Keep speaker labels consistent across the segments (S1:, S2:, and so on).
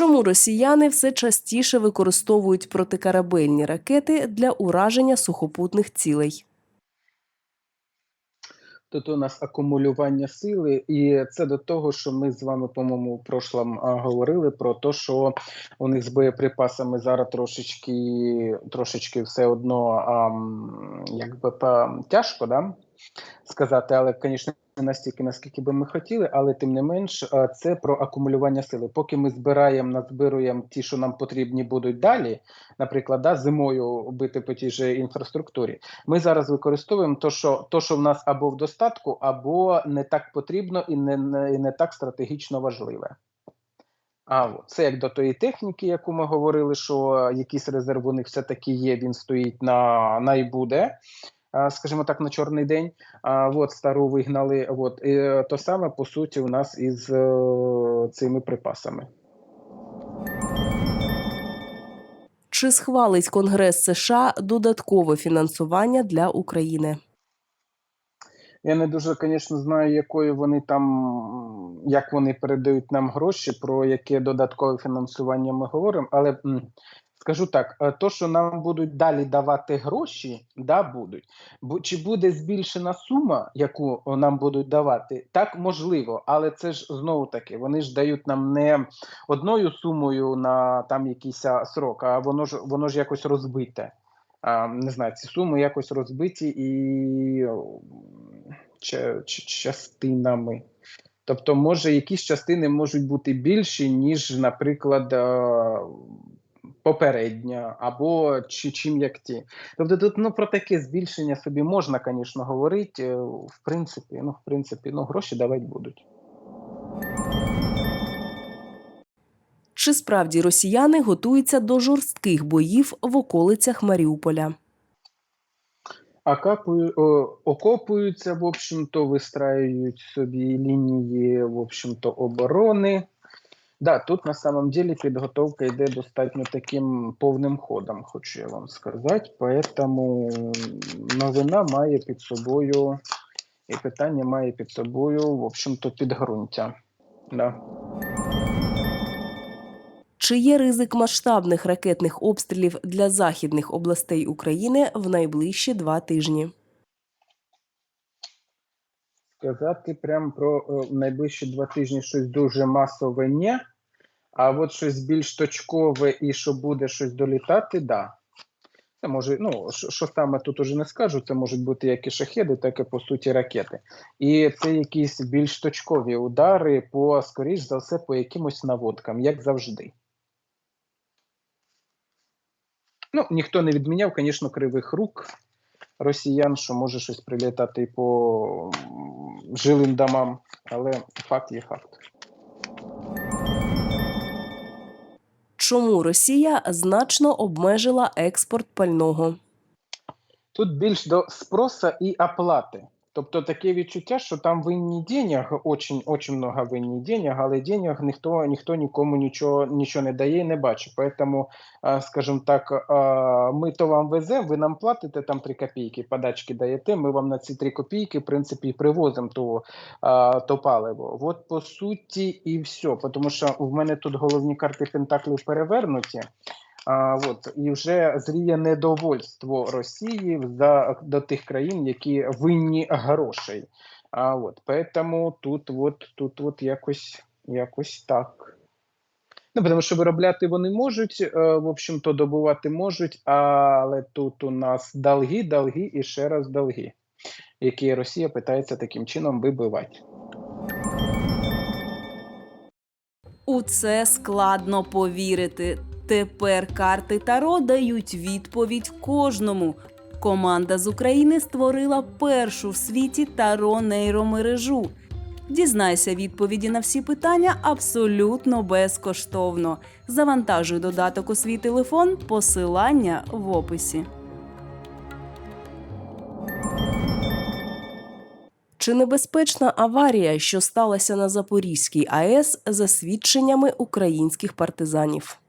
S1: Чому росіяни все частіше використовують протикорабельні ракети для ураження сухопутних цілей?
S2: Тут у нас акумулювання сили, і це до того, що ми з вами, по-моєму, в прошлом говорили про те, що у них з боєприпасами зараз трошечки, трошечки все одно а, м, якби тяжко, да? Сказати, але, звісно, не настільки, наскільки би ми хотіли, але тим не менш, це про акумулювання сили. Поки ми збираємо, назбируємо ті, що нам потрібні будуть далі, наприклад, да, зимою бити по тій же інфраструктурі. Ми зараз використовуємо то, що то, що в нас або в достатку, або не так потрібно і не, не, не так стратегічно важливе. А це як до тої техніки, яку ми говорили, що якийсь резерв у них все-таки є, він стоїть на, на. Скажімо так, на чорний день, а от стару вигнали. От і е, то саме по суті у нас із е, цими припасами.
S1: Чи схвалить Конгрес США додаткове фінансування для України?
S2: Я не дуже, звісно, знаю, якою вони там, як вони передають нам гроші, про яке додаткове фінансування ми говоримо. Але скажу так: е, то, що нам будуть далі давати гроші, да, будуть. Бу- Чи буде збільшена сума, яку нам будуть давати, так можливо, але це ж знову таки, вони ж дають нам не одною сумою на там якийсь срок, а воно ж воно ж якось розбите. А, не знаю, ці суми якось розбиті і ча- ч- частинами. Тобто, може, якісь частини можуть бути більші, ніж, наприклад, попередня, або чи чим як ті. Тобто, тут ну, про таке збільшення собі можна, звісно, говорити. е, В принципі, ну, в принципі, ну, гроші давати будуть.
S1: Чи справді росіяни готуються до жорстких боїв в околицях Маріуполя?
S2: Окопуються, в общем-то, вистраюють собі лінії, в общем-то, оборони. Да, тут на самом деле підготовка йде достатньо таким повним ходом, хочу я вам сказати. Поэтому новина має під собою, і питання має під собою, в общем-то, підґрунтя. Да.
S1: Чи є ризик масштабних ракетних обстрілів для західних областей України в найближчі два тижні?
S2: Сказати прямо про е, найближчі два тижні щось дуже масове ні. А от щось більш точкове і що буде щось долітати, да. Це може, ну, що, саме тут уже не скажу, це можуть бути як і шахеди, так і по суті ракети. І це якісь більш точкові удари по, скоріш за все, по якимось наводкам, як завжди. Ну, ніхто не відміняв, звісно, кривих рук росіян, що може щось прилітати по жилим домам, але факт є факт.
S1: Чому Росія значно обмежила експорт пального?
S2: Тут більш до спроса і оплати. Тобто таке відчуття, що там винні денег, очень, очень много винні денег, але денег ніхто, ніхто нікому нічого, нічого не дає і не бачить. Поэтому, скажімо так, ми то вам веземо, ви нам платите там 3 копійки, подачки даєте, ми вам на ці 3 копійки, в принципі, і привозимо то, то паливо. От по суті і все. Тому що в мене тут головні карти Пентаклів перевернуті. А, от, і вже зріє недовольство Росії за, до тих країн, які винні грошей. А, от, поэтому тут, от, тут от якось, якось так. Ну, тому що виробляти вони можуть, е, в общем-то, добувати можуть, але тут у нас долги, долги і ще раз долги, які Росія питається таким чином вибивати.
S3: У це складно повірити. Тепер карти Таро дають відповідь кожному. Команда з України створила першу в світі Таро нейромережу. Дізнайся відповіді на всі питання абсолютно безкоштовно. Завантажуй додаток у свій телефон, посилання в описі.
S1: Чи небезпечна аварія, що сталася на Запорізькій АЕС, за свідченнями українських партизанів?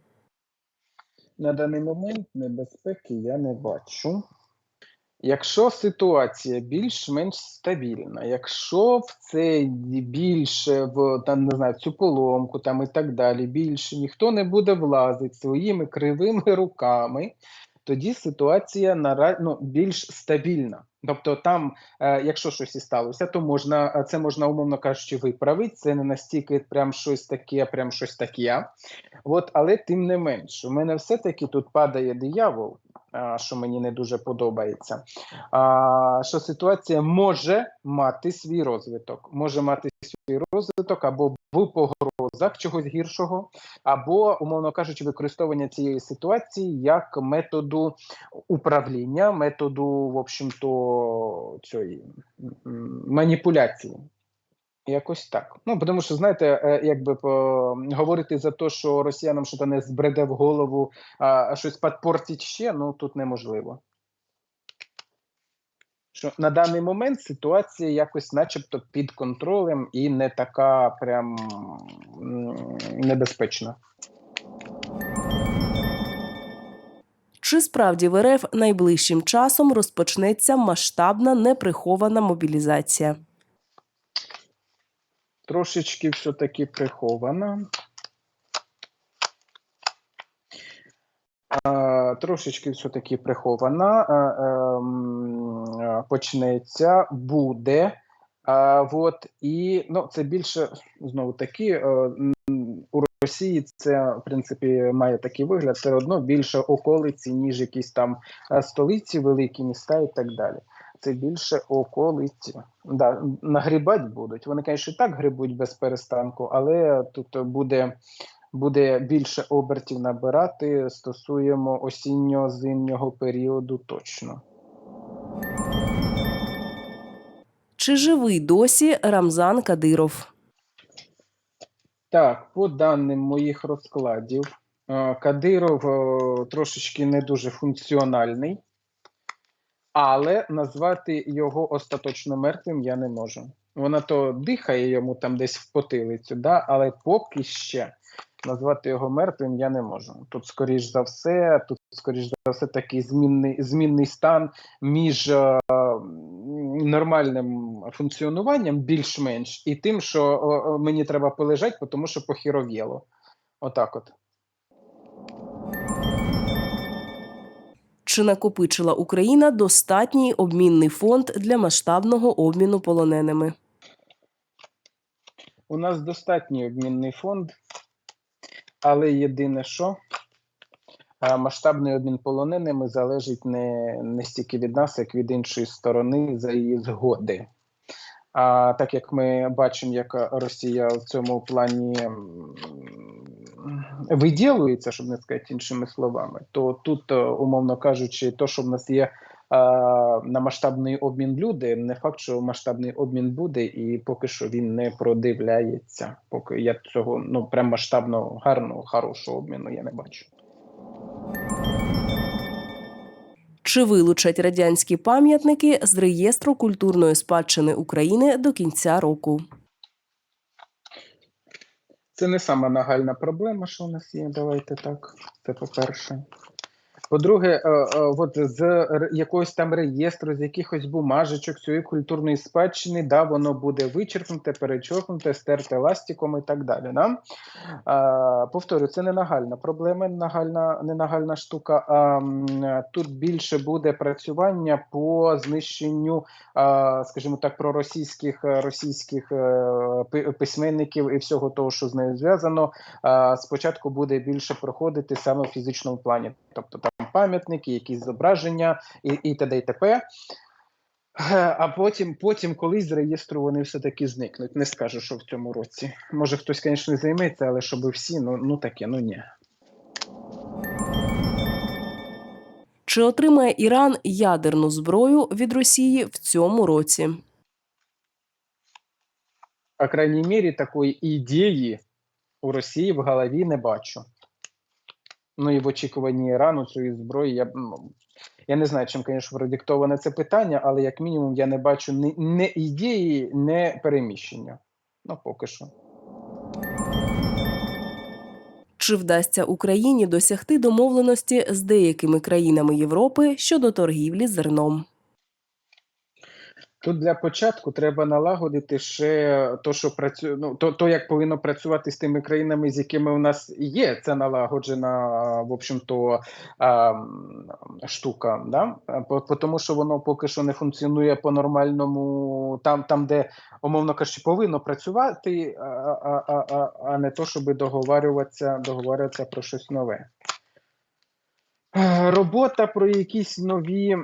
S2: На даний момент небезпеки я не бачу. Якщо ситуація більш-менш стабільна, якщо в це більше в там не знаю цю поломку там і так далі, більше ніхто не буде влазити своїми кривими руками, тоді ситуація нара... ну, більш стабільна. Тобто, там, е, якщо щось і сталося, то можна е, це можна, умовно кажучи, виправити. Це не настільки прям щось таке, прям щось таке. От, але тим не менш, у мене все-таки тут падає диявол, що мені не дуже подобається. Що ситуація може мати свій розвиток, може мати свій розвиток або в погрозах чогось гіршого, або, умовно кажучи, використовування цієї ситуації як методу управління, методу, в общем-то, цієї маніпуляції. Якось так. Ну, тому що, знаєте, е, якби говорити за те, що росіянам щось не збреде в голову, а щось підпортить ще, ну тут неможливо. Що на даний момент ситуація якось начебто під контролем і не така прям небезпечна.
S1: Чи справді в РФ найближчим часом розпочнеться масштабна неприхована мобілізація?
S2: Трошечки все-таки прихована. Трошечки все-таки прихована. Ем, почнеться, буде. А, вот, і ну, це більше знову таки е, у Росії це в принципі має такий вигляд, все одно більше околиці, ніж якісь там е, столиці, великі міста і так далі. Це більше околиці. Да, нагрібать будуть. Вони, звісно, і так грибуть без перестанку, але тут буде, буде більше обертів набирати стосуємо осінньо-зимнього періоду точно.
S1: Чи живий досі Рамзан Кадиров?
S2: Так, по даним моїх розкладів, е, Кадиров е, трошечки не дуже функціональний, але назвати його остаточно мертвим я не можу. Вона то дихає йому там десь в потилицю, да? але поки ще назвати його мертвим я не можу. Тут, скоріш за все, тут, скоріш за все, такий змінний, змінний стан між е, нормальним функціонуванням більш-менш і тим, що о, мені треба полежати, тому що похіров'єло. Отак от.
S1: Чи накопичила Україна достатній обмінний фонд для масштабного обміну полоненими?
S2: У нас достатній обмінний фонд, але єдине, що масштабний обмін полоненими залежить не, не стільки від нас, як від іншої сторони за її згоди. А так як ми бачимо, як Росія в цьому плані виділується, щоб не сказати іншими словами, то тут, е, умовно кажучи, то, що в нас є е, на масштабний обмін люди, не факт, що масштабний обмін буде, і поки що він не продивляється. Поки я цього ну прям масштабного, гарного, хорошого обміну я не бачу.
S1: Чи вилучать радянські пам'ятники з реєстру культурної спадщини України до кінця року?
S2: Це не сама нагальна проблема, що у нас є. Давайте так. Це по-перше. По-друге, е, е, от з якогось там реєстру, з якихось бумажечок цієї культурної спадщини, да, воно буде вичеркнуте, перечеркнуте, стерте ластиком і так далі. Да? Повторю, це не нагальна проблема, нагальна, не нагальна штука. А тут більше буде працювання по знищенню, скажімо так, проросійських російських е, письменників і всього того, що з нею зв'язано. Спочатку буде більше проходити саме в фізичному плані, тобто там пам'ятники, якісь зображення і, і т.д. і т.п. А потім, потім колись з реєстру вони все-таки зникнуть. Не скажу, що в цьому році. Може, хтось, звісно, займеться, але щоб всі, ну, ну таке, ну ні.
S1: Чи отримає Іран ядерну зброю від Росії в цьому році?
S2: По крайній мірі, такої ідеї у Росії в голові не бачу. Ну і в очікуванні Ірану цієї зброї я ну, я не знаю, чим, звісно, продиктоване це питання, але як мінімум я не бачу ні, ні ідеї, ні переміщення. Ну, поки що.
S1: Чи вдасться Україні досягти домовленості з деякими країнами Європи щодо торгівлі зерном?
S2: Тут для початку треба налагодити ще то, що працює, ну то, то як повинно працювати з тими країнами, з якими у нас є ця налагоджена, в общем-то, штука. Да? По- по- Тому що воно поки що не функціонує по-нормальному, там, там, де, умовно кажучи, повинно працювати, а, а, а, а не то, щоб договарюватися, договарюватися про щось нове. Е, Робота про якісь нові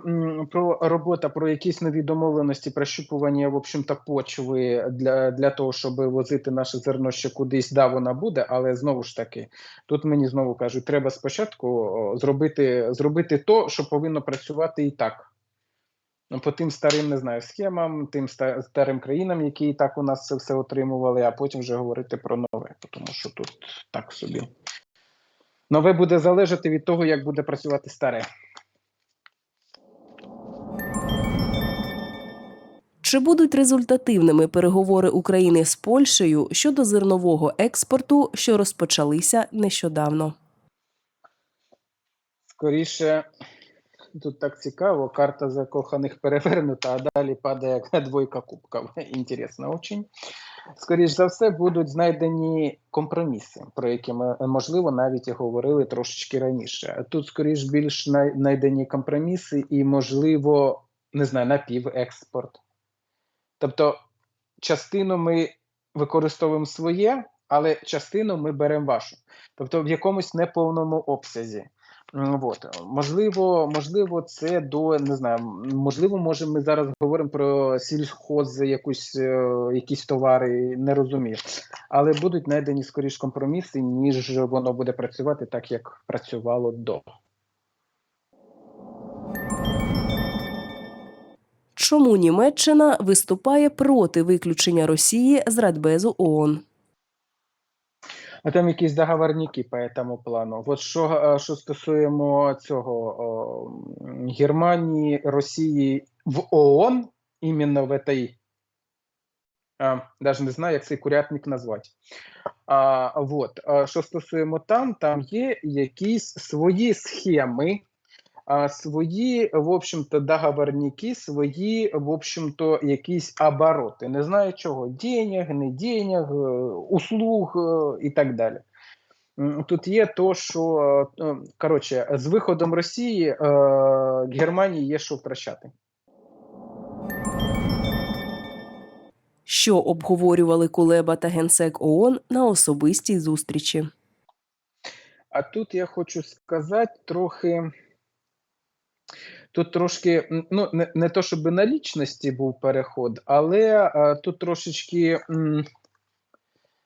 S2: про робота про якісь нові домовленості, прощупування, в общем-то, почви для, для того, щоб возити наше зерно ще кудись, да, вона буде, але знову ж таки, тут мені знову кажуть, треба спочатку зробити, зробити то, що повинно працювати і так. Ну, По тим старим, не знаю, схемам, тим старим країнам, які і так у нас це все отримували, а потім вже говорити про нове, тому що тут так собі. Нове буде залежати від того, як буде працювати старе.
S1: Чи будуть результативними переговори України з Польщею щодо зернового експорту, що розпочалися нещодавно?
S2: Скоріше, тут так цікаво, карта закоханих перевернута, а далі падає двойка кубків. Інтересно очень. Скоріше за все, будуть знайдені компроміси, про які ми, можливо, навіть і говорили трошечки раніше. Тут, скоріш більш знайдені компроміси і, можливо, не знаю, напівекспорт. Тобто, частину ми використовуємо своє, але частину ми беремо вашу. Тобто в якомусь неповному обсязі. М, Вот. Можливо, можливо, це до не знаю. Можливо, може, ми зараз говоримо про сільхоз, якусь е, якісь товари, не розумію. Але будуть знайдені скоріш компроміси, ніж воно буде працювати так, як працювало до.
S1: Чому Німеччина виступає проти виключення Росії з Радбезу ООН?
S2: А там якісь договорники по цьому плану. От що, е, що стосуємо цього о, Германії, Росії в ООН, іменно в цій, навіть не знаю, як цей курятник назвати. А, от, а, що стосуємо там, там є якісь свої схеми, свої, в общем-то, договорники, свої, в общем-то, якісь обороти. Не знаю чого, денег, не денег, е, услуг е, і так далі. Тут є то, що е, коротше, з виходом Росії е, Германії є що втрачати.
S1: Що обговорювали Кулеба та генсек ООН на особистій зустрічі?
S2: А тут я хочу сказати трохи. Тут трошки, ну, не, не то, щоб на лічності був переход, але е, тут трошечки м,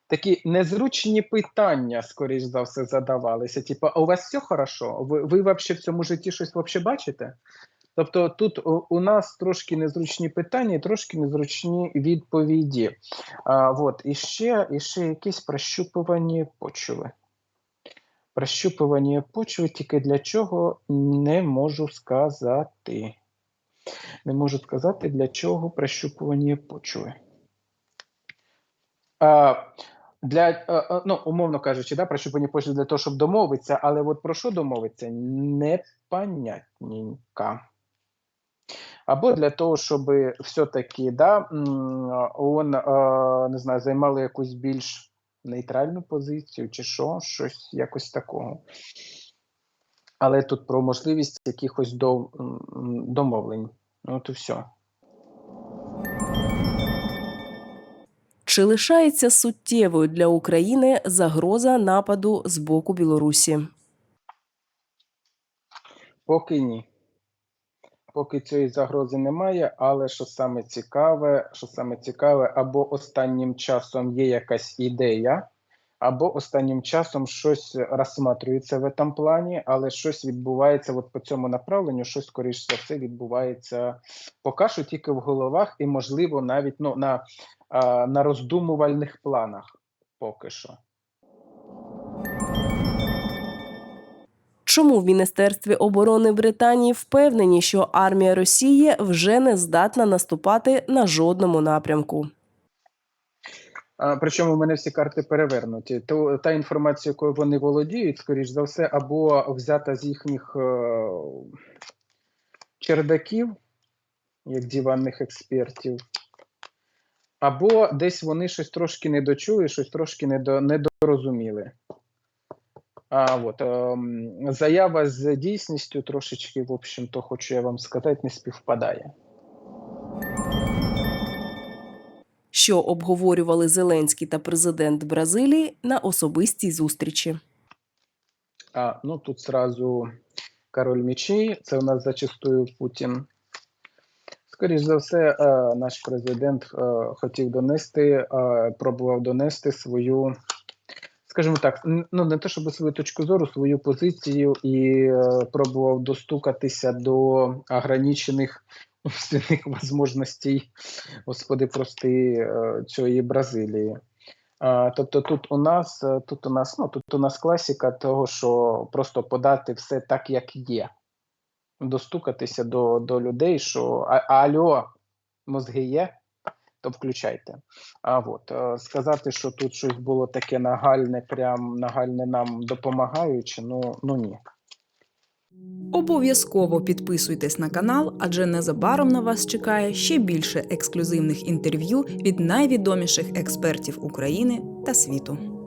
S2: такі незручні питання, скоріш за все, задавалися. Типу, а у вас все хорошо? Ви, ви взагалі в цьому житті щось вообще бачите? Тобто тут у, у нас трошки незручні питання і трошки незручні відповіді. А, вот, і, ще, і ще якісь прощупування почули. Прощупування почви тільки для чого не можу сказати. Не можу сказати, для чого прощупування почви. А, для, а, ну, умовно кажучи, да, прощупування почви для того, щоб домовитися, але от про що домовитися, непонятненько. Або для того, щоб все-таки да, е, не знаю, займали якусь більш нейтральну позицію, чи що, щось якось такого. Але тут про можливість якихось до, домовлень. Ну, От і все.
S1: Чи лишається суттєвою для України загроза нападу з боку Білорусі?
S2: Поки ні. Поки цієї загрози немає, але що саме цікаве, що саме цікаве, або останнім часом є якась ідея, або останнім часом щось розсматрюється в цьому плані, але щось відбувається от по цьому направленню, щось скоріш за все відбувається поки що тільки в головах, і можливо навіть ну, на, на роздумувальних планах поки що.
S1: Чому в Міністерстві оборони Британії впевнені, що армія Росії вже не здатна наступати на жодному напрямку?
S2: Причому в мене всі карти перевернуті. То та інформація, якою вони володіють, скоріш за все, або взята з їхніх е, чердаків, як диванних експертів. Або десь вони щось трошки не дочули, щось трошки недорозуміли. А от ем, заява з дійсністю трошечки, в общем-то, хочу я вам сказати, не співпадає.
S1: Що обговорювали Зеленський та президент Бразилії на особистій зустрічі.
S2: А, ну тут сразу король мечей, це у нас зачастую Путін. Скоріше за все, е, наш президент е, хотів донести, е, пробував донести свою, скажімо так, ну не те, щоб свою точку зору, свою позицію і е, пробував достукатися до ограничених умственних можливостей, господи, прости, е, цієї Бразилії. Тобто тут у нас е, тут у нас ну тут у нас класика того, що просто подати все так, як є, достукатися до, до людей, що а, альо, мозги є, то включайте. А от е, сказати, що тут щось було таке нагальне, прям нагальне нам допомагаючи, ну, ну ні.
S4: Обов'язково підписуйтесь на канал, адже незабаром на вас чекає ще більше ексклюзивних інтерв'ю від найвідоміших експертів України та світу.